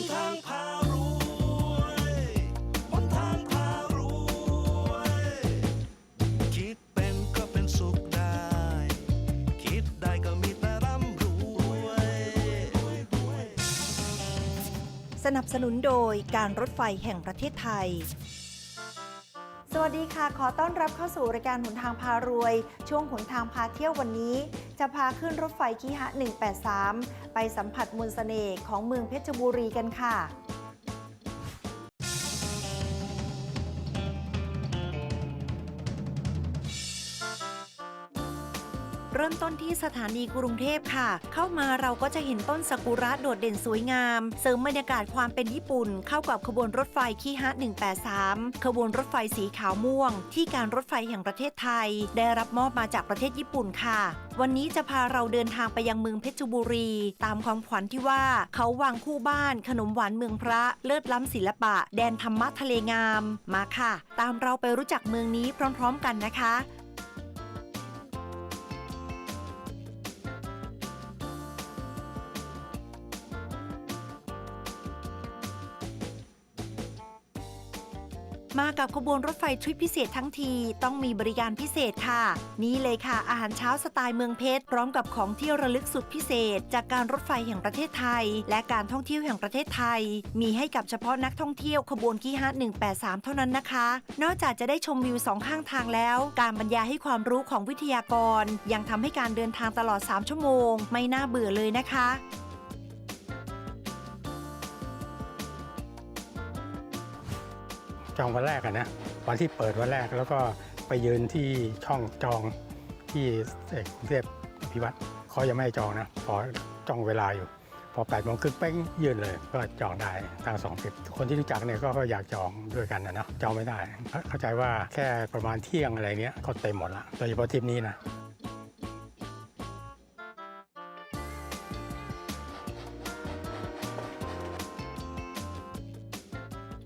นทางพารวยหนทางพารวย คิดเป็นก็เป็นสุขได้ คิดได้ก็มีแต่ร่ำรวย สนับสนุนโดยการรถไฟแห่งประเทศไทย สวัสดีค่ะ ขอต้อนรับเข้าสู่รายการหนทางพารวย ช่วงหนทางพาเที่ยววันนี้ จะพาขึ้นรถไฟคีฮะ 183 ไปสัมผัสมนต์เสน่ห์ของเมืองเพชรบุรีกันค่ะ เริ่มต้นที่สถานีกรุงเทพค่ะ เข้ามาเราก็จะเห็นต้นซากุระโดดเด่นสวยงาม เสริมบรรยากาศความเป็นญี่ปุ่น เข้ากับขบวนรถไฟคีฮะ183 ขบวนรถไฟสีขาวม่วง ที่การรถไฟแห่งประเทศไทย ได้รับมอบมาจากประเทศญี่ปุ่นค่ะ วันนี้จะพาเราเดินทางไปยังเมืองเพชรบุรี ตามความขวัญที่ว่า เขาวางคู่บ้าน ขนมหวานเมืองพระเลิศล้ำศิลปะ แดนธรรมะทะเลงามมาค่ะ ตามเราไปรู้จักเมืองนี้พร้อม ๆ กันนะคะ มากับขบวนรถไฟทริปพิเศษทั้งที ต้องมีบริการพิเศษค่ะ นี่เลยค่ะ อาหารเช้าสไตล์เมืองเพชร พร้อมกับของที่ระลึกสุดพิเศษ จากการรถไฟแห่งประเทศไทย และการท่องเที่ยวแห่งประเทศไทย มีให้กับเฉพาะนักท่องเที่ยวขบวนที่5 183 เท่านั้นนะคะ นอกจากจะได้ชมวิวสองข้างทางแล้ว การบรรยายให้ความรู้ของวิทยากร ยังทำให้การเดินทางตลอด 3 ชั่วโมง ไม่น่าเบื่อเลยนะคะ จองวันแรกอะนะวันที่เปิดวันแรกแล้วก็ไปยืนที่ช่องจองที่เอกรุงเทพอภิวัตรเขายังไม่ให้จองนะพอจองเวลาอยู่ พอแปดโมงครึ่งเป้งยืนเลย ก็จองได้ทั้งสองทิปคนที่รู้จักเนี่ยก็อยากจองด้วยกันนะเนาะจองไม่ได้ เข้าใจว่าแค่ประมาณเที่ยงอะไรเนี้ยก็เต็มหมดละโดยเฉพาะทริปนี้นะ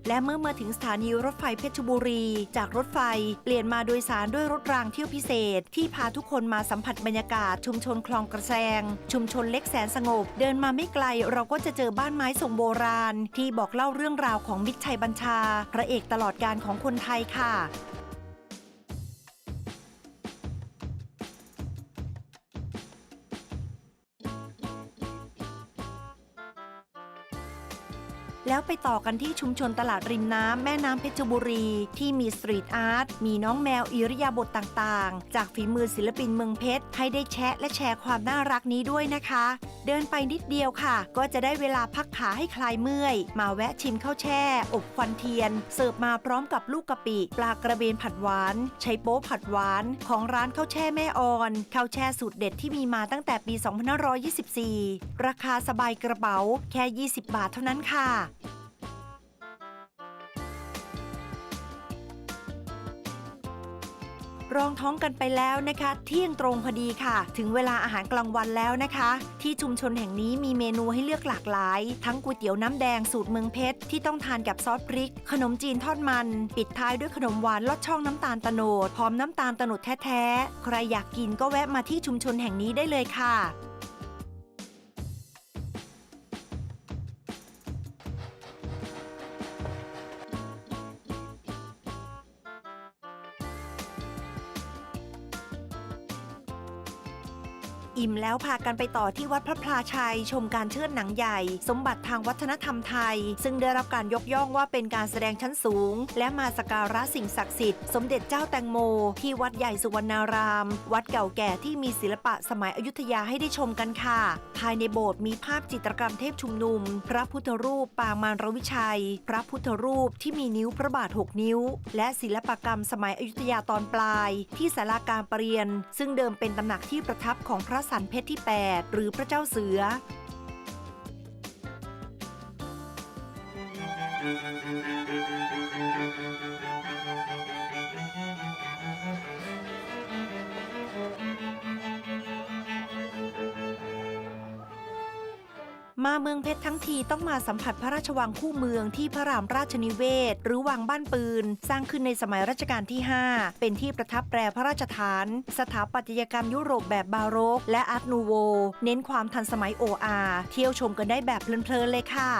และเมื่อมาถึงสถานีรถไฟเพชรบุรี จากรถไฟ เปลี่ยนมาโดยสารด้วยรถรางเที่ยวพิเศษ ที่พาทุกคนมาสัมผัสบรรยากาศ ชุมชนคลองกระแซง ชุมชนเล็กแสนสงบ เดินมาไม่ไกลเราก็จะเจอบ้านไม้ทรงโบราณ ที่บอกเล่าเรื่องราวของมิตรชัยบัญชา พระเอกตลอดการของคนไทยค่ะ แล้วไปต่อกันที่ชุมชนตลาดริมน้ำแม่น้ำเพชรบุรี ที่มีสตรีทอาร์ตมีน้องแมวอิริยาบถต่างๆ จากฝีมือศิลปินเมืองเพชร ให้ได้แชะและแชร์ความน่ารักนี้ด้วยนะคะ เดินไปนิดเดียวค่ะ ก็จะได้เวลาพักขาให้คลายเมื่อย มาแวะชิมข้าวแช่ อบควันเทียน เสิร์ฟมาพร้อมกับลูกกะปิ ปลากระเบนผัดหวานไชโป๊ผัดหวาน ของร้านข้าวแช่แม่ออนข้าวแช่สูตรเด็ดที่มีมาตั้งแต่ปี 2524 ราคาสบายกระเป๋าแค่ 20 บาทเท่านั้นค่ะ รองท้องกันไปแล้วนะคะ เที่ยงตรงพอดีค่ะ ถึงเวลาอาหารกลางวันแล้วนะคะ ที่ชุมชนแห่งนี้มีเมนูให้เลือกหลากหลาย ทั้งก๋วยเตี๋ยวน้ำแดงสูตรเมืองเพชรที่ต้องทานกับซอสพริก ขนมจีนทอดมัน ปิดท้ายด้วยขนมหวานลอดช่องน้ำตาลตะโนดพร้อมน้ำตาลตะโนดแท้ๆใครอยากกินก็แวะมาที่ชุมชนแห่งนี้ได้เลยค่ะ อิ่มแล้วพากันไปต่อที่วัดพระพลาชัย ชมการเชิดหนังใหญ่ สมบัติทางวัฒนธรรมไทย ซึ่งได้รับการยกย่องว่าเป็นการแสดงชั้นสูง และมาสกการะสิ่งศักดิ์สิทธิ์สมเด็จเจ้าแตงโม ที่วัดใหญ่สุวรรณาราม วัดเก่าแก่ที่มีศิลปะสมัยอยุธยาให้ได้ชมกันค่ะ ภายในโบสถ์มีภาพจิตรกรรมเทพชุมนุม พระพุทธรูปปางมารวิชัย พระพุทธรูปที่มีนิ้วพระบาท 6 นิ้ว และศิลปกรรมสมัยอยุธยาตอนปลาย ที่ศาลาการประเรียน ซึ่งเดิมเป็นตำหนักที่ประทับของพระสันเพชรที่ 8 หรือพระเจ้าเสือ มาเมืองเพชรทั้งทีต้องมาสัมผัสพระราชวังคู่เมืองที่พระรามราชนิเวศ หรือวังบ้านปืน สร้างขึ้นในสมัยรัชกาลที่ 5 เป็นที่ประทับแปรพระราชฐาน สถาปัตยกรรมยุโรปแบบบาโรก และอาร์ตนูโว เน้นความทันสมัยโออาเที่ยวชมกันได้แบบเพลินๆเลยค่ะ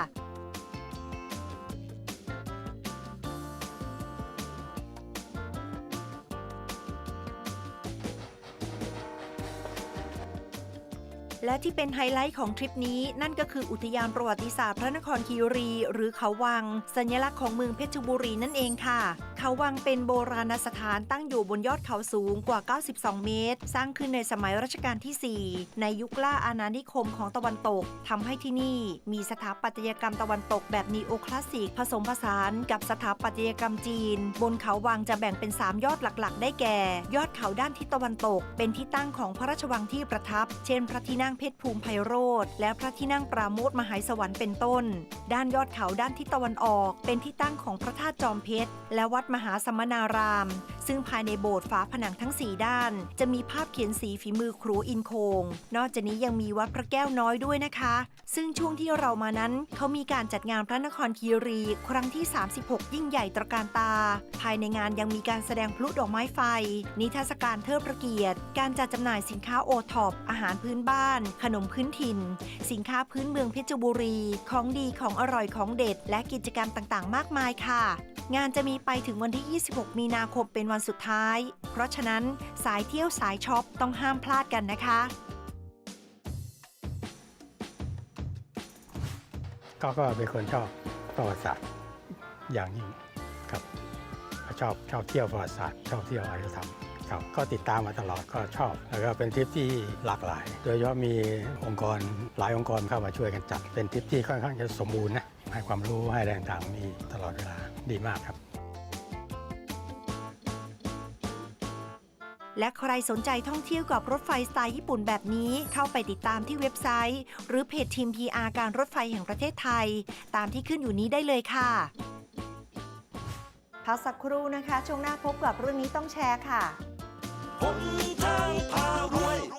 และที่เป็นไฮไลท์ของทริปนี้นั่นก็คืออุทยานประวัติศาสตร์พระนครคีรี หรือเขาวัง สัญลักษณ์ของเมืองเพชรบุรีนั่นเองค่ะ เขาวังเป็นโบราณสถานตั้งอยู่บนยอดเขาสูงกว่า 92 เมตร สร้างขึ้นในสมัยรัชกาลที่ 4 ในยุคล่าอาณานิคมของตะวันตกทำให้ที่นี่มีสถาปัตยกรรมตะวันตกแบบนีโอคลาสสิกผสมผสานกับสถาปัตยกรรมจีน บนเขาวังจะแบ่งเป็น 3 ยอดหลักๆ ได้แก่ ยอดเขาด้านทิศตะวันตก เป็นที่ตั้งของพระราชวังที่ประทับ เช่น พระที่นั่งเพชรภูมิไพโรธและพระที่นั่งปราโมทมหายสวรรค์เป็นต้น ด้านยอดเขาด้านทิศตะวันออก เป็นที่ตั้งของพระธาตุจอมเพชรและวัดมหาสมณาราม ซึ่งภายในโบสถ์ฝาผนังทั้ง 4 ด้าน จะมีภาพเขียนสีฝีมือครูอินโคง นอกจากนี้ยังมีวัดพระแก้วน้อยด้วยนะคะ ซึ่งช่วงที่เรามานั้น เขามีการจัดงานพระนครคีรี ครั้งที่ 36 ยิ่งใหญ่ตระการตา ภายในงานยังมีการแสดงพลุดอกไม้ไฟ นิทรรศการเทิดพระเกียรติ การจัดจำหน่ายสินค้าโอท็อปอาหารพื้นบ้าน ขนมพื้นถิ่น สินค้าพื้นเมืองเพชรบุรี ของดีของอร่อยของเด็ด และกิจกรรมต่างๆ มากมายค่ะ งานจะมีไปถึงวันที่ 26 มีนาคมเป็นวันสุดท้าย เพราะฉะนั้นสายเที่ยวสายช็อปต้องห้ามพลาดกันนะคะก็ก็เป็นคนชอบประวัติศาสตร์อย่างยิ่งครับชอบชอบเที่ยวประวัติศาสตร์ชอบเที่ยวอารยธรรมครับก็ติดตามมาตลอดก็ชอบ แล้วก็เป็นทริปที่หลากหลาย โดยเฉพาะมีองค์กรหลายองค์กรเข้ามาช่วยกันจัด เป็นทริปที่ค่อนข้างจะสมบูรณ์นะ ให้ความรู้ให้แรงต่างๆมีตลอดเวลาดีมากครับ และใครสนใจท่องเที่ยวกับรถไฟสไตล์ญี่ปุ่นแบบนี้เข้าไปติดตามที่เว็บไซต์ หรือเพจทีม PR การรถไฟแห่งประเทศไทย ตามที่ขึ้นอยู่นี้ได้เลยค่ะพักสักครู่นะคะ ช่วงหน้าพบกับเรื่องนี้ต้องแชร์ค่ะหน